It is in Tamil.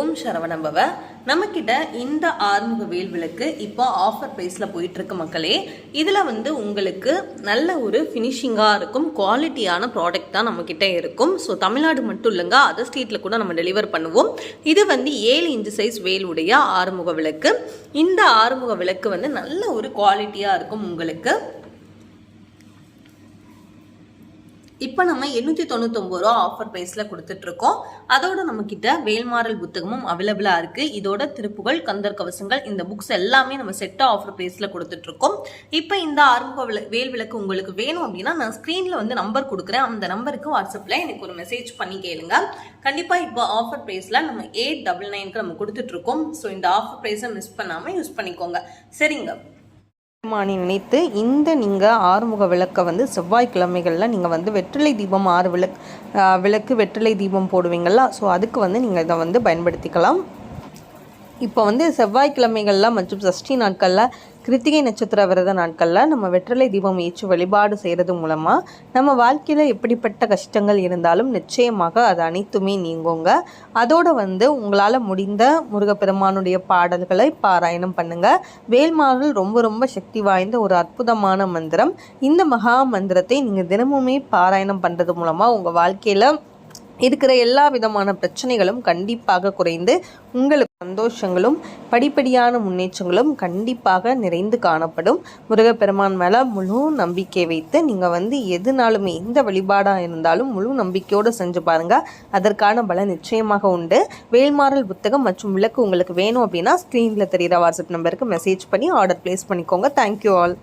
ஓம் சரவணம்பவ. நம்மக்கிட்ட இந்த ஆறுமுக வேல் விளக்கு இப்போ ஆஃபர் ப்ரைஸில் போயிட்டுருக்கு மக்களே. இதில் வந்து உங்களுக்கு நல்ல ஒரு ஃபினிஷிங்காக இருக்கும். குவாலிட்டியான ப்ராடக்ட் தான் நம்மக்கிட்ட இருக்கும். ஸோ தமிழ்நாடு மட்டும் இல்லைங்க அதர் ஸ்டேட்டில் கூட நம்ம டெலிவர் பண்ணுவோம். இது வந்து ஏழு இன்ச்சு சைஸ் வேலுடைய ஆறுமுக விளக்கு. இந்த ஆறுமுக விளக்கு வந்து நல்ல ஒரு குவாலிட்டியாக இருக்கும் உங்களுக்கு. இப்போ நம்ம எண்ணூற்றி தொண்ணூத்தொம்பது ரூபா ஆஃபர் ப்ரைஸில் கொடுத்துட்ருக்கோம். அதோட நம்மக்கிட்ட வேல்மாறல் புத்தகமும் அவைலபிளாக இருக்குது இதோட திருப்புகள் கந்தர் கவசங்கள் இந்த புக்ஸ் எல்லாமே நம்ம செட்டாக ஆஃபர் ப்ரைஸில் கொடுத்துட்ருக்கோம். இப்போ இந்த ஆறுமுக விள வேல் விளக்கு உங்களுக்கு வேணும் அப்படின்னா நான் ஸ்க்ரீனில் வந்து நம்பர் கொடுக்குறேன். அந்த நம்பருக்கு வாட்ஸ்அப்பில் எனக்கு ஒரு மெசேஜ் பண்ணி கேளுங்க. கண்டிப்பாக இப்போ ஆஃபர் ப்ரைஸில் நம்ம எயிட் டபுள் நைனுக்கு நம்ம கொடுத்துட்ருக்கோம். ஸோ இந்த ஆஃபர் ப்ரைஸை மிஸ் பண்ணாமல் யூஸ் பண்ணிக்கோங்க. சரிங்க. பெருமானி நினைத்து இந்த நீங்கள் ஆறுமுக விளக்கை வந்து செவ்வாய்க்கிழமைகளில் நீங்கள் வந்து வெற்றிலை தீபம் ஆறு விளக்கு விளக்கு வெற்றிலை தீபம் போடுவீங்களா ஸோ அதுக்கு வந்து நீங்கள் இதை வந்து பயன்படுத்திக்கலாம். இப்போ வந்து செவ்வாய்க்கிழமைகளில் மற்றும் சஷ்டி நாட்களில் கிருத்திகை நட்சத்திர விரத நாட்களில் நம்ம வெற்றிலை தீபம் ஏற்றி வழிபாடு செய்கிறது மூலமாக நம்ம வாழ்க்கையில் எப்படிப்பட்ட கஷ்டங்கள் இருந்தாலும் நிச்சயமாக அது அனைத்துமே நீங்குங்க. அதோடு வந்து உங்களால் முடிந்த முருகப்பெருமானுடைய பாடல்களை பாராயணம் பண்ணுங்கள் வேல்மார்கள் ரொம்ப ரொம்ப சக்தி வாய்ந்த ஒரு அற்புதமான மந்திரம். இந்த மகா மந்திரத்தை நீங்கள் தினமுமே பாராயணம் பண்ணுறது மூலமாக உங்கள் வாழ்க்கையில் இருக்கிற எல்லா விதமான பிரச்சனைகளும் கண்டிப்பாக குறைந்து உங்களுக்கு சந்தோஷங்களும் படிப்படியான முன்னேற்றங்களும் கண்டிப்பாக நிறைந்து காணப்படும். முருகப்பெருமான் மேலே முழு நம்பிக்கை வைத்து நீங்கள் வந்து எதுனாலுமே எந்த வழிபாடாக இருந்தாலும் முழு நம்பிக்கையோடு செஞ்சு பாருங்கள் அதற்கான பலன் நிச்சயமாக உண்டு. வேல்மாறல் புத்தகம் மற்றும் விளக்கு உங்களுக்கு வேணும் அப்படின்னா ஸ்க்ரீனில் தெரிகிற வாட்ஸ்அப் நம்பருக்கு மெசேஜ் பண்ணி ஆர்டர் ப்ளேஸ் பண்ணிக்கோங்க. Thank you all